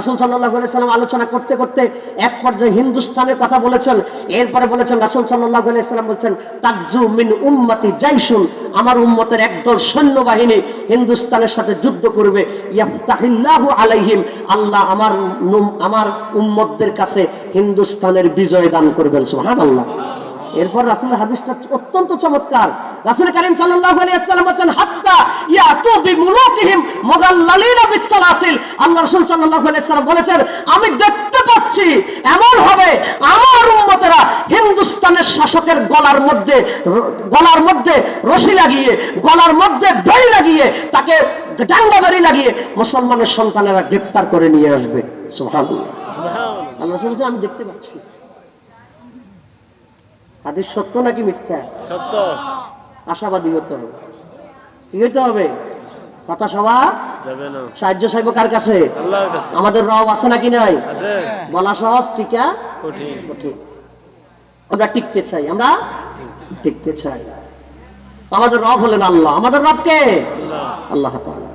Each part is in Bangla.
রাসুল সাল্লাহ সাল্লাম আলোচনা করতে করতে এক পর্যায়ে হিন্দুস্তানের কথা বলেছেন, এরপরে বলেছেন রাসুল সাল্লাহ সাল্লাম বলছেন, তাকজু মিন উম্মতি জাইশুন আমার উম্মতের একদল সৈন্যবাহিনী হিন্দুস্তানের সাথে যুদ্ধ করবে। আলাইহিম, আল্লাহ আমার আমার উম্মতদের কাছে হিন্দুস্তানের বিজয় দান করবেন, সুবহানাল্লাহ। এরপর রাসুলের হাদিসটা অত্যন্ত চমৎকার। রাসুল করিম সাল্লাল্লাহু আলাইহি ওয়াসাল্লাম বলেন হাত্তা ইয়াতু বিমুলুকিহিম মুগাল্লালিনা বিসসালাসিল। আল্লাহ রাসূল সাল্লাল্লাহু আলাইহি ওয়াসাল্লাম বলেছেন আমি দেখতে পাচ্ছি এমন হবে আমার উম্মতেরা হিন্দুস্তানের শাসকের গলার মধ্যে গলার মধ্যে রশি লাগিয়ে গলার মধ্যে দড়ি লাগিয়ে তাকে ডাঙ্গা বাড়ি লাগিয়ে মুসলমানের সন্তানেরা গ্রেফতার করে নিয়ে আসবে। সুবহানাল্লাহ। আল্লাহ রাসূল আমি দেখতে পাচ্ছি। হাদিস সত্য নাকি মিথ্যা? সত্য। আশাবাদী হতে হবে। কি হতে হবে? হতাশ হওয়া সাহায্য চাইব কার কাছে? আমাদের রব আছে নাকি নাই? বলা সহজ টিকা? কঠিন। কঠিন। আমরা টিকতে চাই। আমরা টিকতে চাই। আমাদের রব হলেন আল্লাহ। আমাদের রব কে আল্লাহ আল্লাহ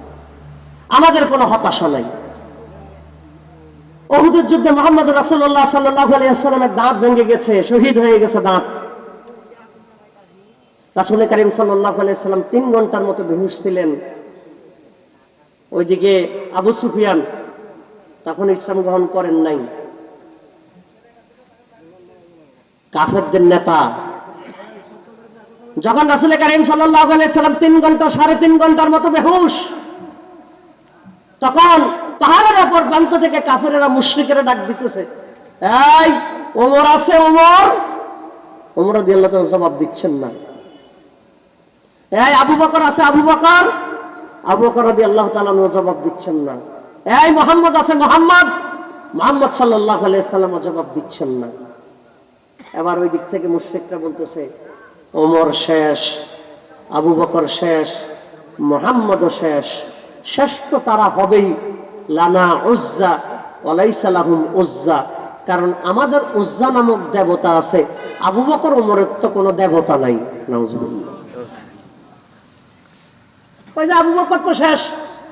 আমাদের কোনো হতাশা নাই। অহুদের যুদ্ধে মোহাম্মদ রাসুল্লাহ সাল্লাহ আলিয়াল্লামের দাঁত ভেঙে গেছে, শহীদ হয়ে গেছে দাঁত। রাসুল করিম সাল্লাহ আলিয়াল্লাম তিন ঘণ্টার মতো বেহুশ ছিলেন। ওইদিকে আবু সুফিয়ান তখন ইসলাম গ্রহণ করেন নাই। কাফেরদের নেতা। যখন রাসুল করিম সাল্লাহ আলাইসাল্লাম তিন ঘণ্টা, সাড়ে তিন ঘণ্টার মতো বেহুশ, তখন পাহাড়ের অপর প্রান্ত থেকে কাফেরেরা মুশ্রিকেরা ডাক দিতেছে। এই, ওমর আছে, ওমর। ওমর দিয়ে আল্লাহ জবাব দিচ্ছেন না। এই, আবু বকর আছে, আবু বকর। আবু বকর দিয়ে আল্লাহ তাআলা জবাব দিচ্ছেন না। এই, মোহাম্মদ আছে, মোহাম্মদ। মোহাম্মদ সাল্লাহ আলাইসাল্লাম জবাব দিচ্ছেন না। এবার ওই দিক থেকে মুশ্রিকরা বলতেছে, ওমর শেষ, আবু বকর শেষ, মোহাম্মদও শেষ। শেষ তো তারা হবেই। লানা উজ্জা ওয়ালাইসালাহুম উজ্জা। কারণ আমাদের উজ্জা নামক দেবতা আছে, আবু বকর ওমরের তো কোনো দেবতা নাই আবু বকর তো শেষ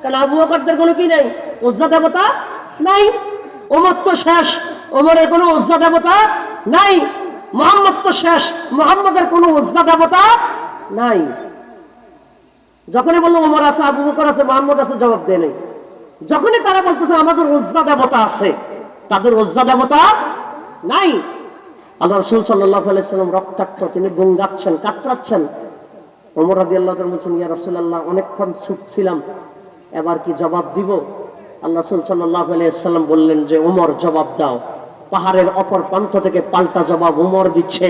কারণ আবু বকরদের কোনো কি নাই? উজ্জা দেবতা নাই, ওমর তো শেষ, ওমরের কোনো উজ্জা দেবতা নাই, মোহাম্মদ তো শেষ, মোহাম্মদের কোনো উজ্জা দেবতা নাই। যখনই বলল ওমর আছে, আবু বকর আছে, মোহাম্মদ আছে, জবাব দেয় নাই। যখনই তারা বলতেছে, আমাদের উজ্জা দেবতা আছে। তাদের উজ্জা দেবতা নাই। আল্লাহ রসুল সাল্লাহ রক্তাক্ত, তিনি গুঙ্গাচ্ছেন কাতরাচ্ছেন। ওমর রাদি আল্লাহ বলছেন, ইয়া রসুল্লাহ অনেকক্ষণ চুপ ছিলাম। এবার কি জবাব দিব? আল্লাহ রসুল সাল্লাহ আলাইসাল্লাম বললেন যে, ওমর, জবাব দাও। পাহাড়ের অপর প্রান্ত থেকে পাল্টা জবাব উমর দিচ্ছে।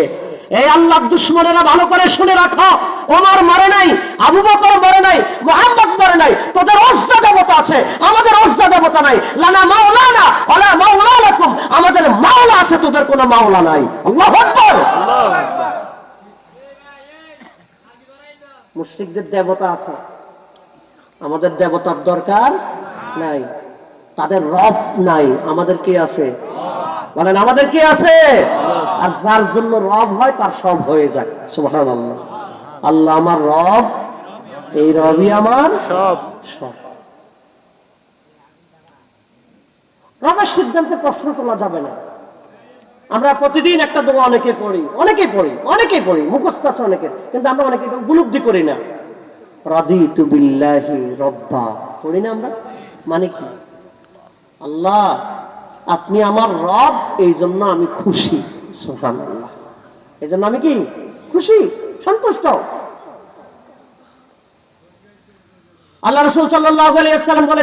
এই আল্লাহ দুশ্মনেরা ভালো করে শুনে রাখো। ওমর মরে নাই, আবু বকর মরে নাই, মোহাম্মদ মরে নাই, তোদের অজ্জা দেবতা আছে, আমাদের অজ্জা দেবতা নাই। লানা মাওলানা ওলা মাওলা লাকুম আমাদের মাওলা আছে, তোদের কোনো মাওলা নাই। আল্লাহু আকবার। মুশ্রিকদের দেবতা আছে। আমাদের দেবতার দরকার নাই। তাদের রব নাই। আমাদের কে আছে? বলেন আমাদের কি আছে? আর যার জন্য রব হয় তার সব হয়ে যায়। সুবহান আল্লাহ আল্লাহ আমার রব এই রবই আমার সব। সব। রবের সিদ্ধান্তে প্রশ্ন তোলা যাবে না। আমরা প্রতিদিন একটা দোয়া অনেকে পড়ি অনেকেই পড়ি অনেকেই পড়ি মুখস্থ আছে অনেকে কিন্তু আমরা অনেকে উপলব্ধি করি না। রাদিতু বিল্লাহি রব্বা। পড়ি না আমরা? মানে কি? আল্লাহ আপনি আমার রব এই জন্য আমি খুশি এই জন্য আমি কি? খুশি, সন্তুষ্ট। আল্লাহ রসুল সাল্লাম বলে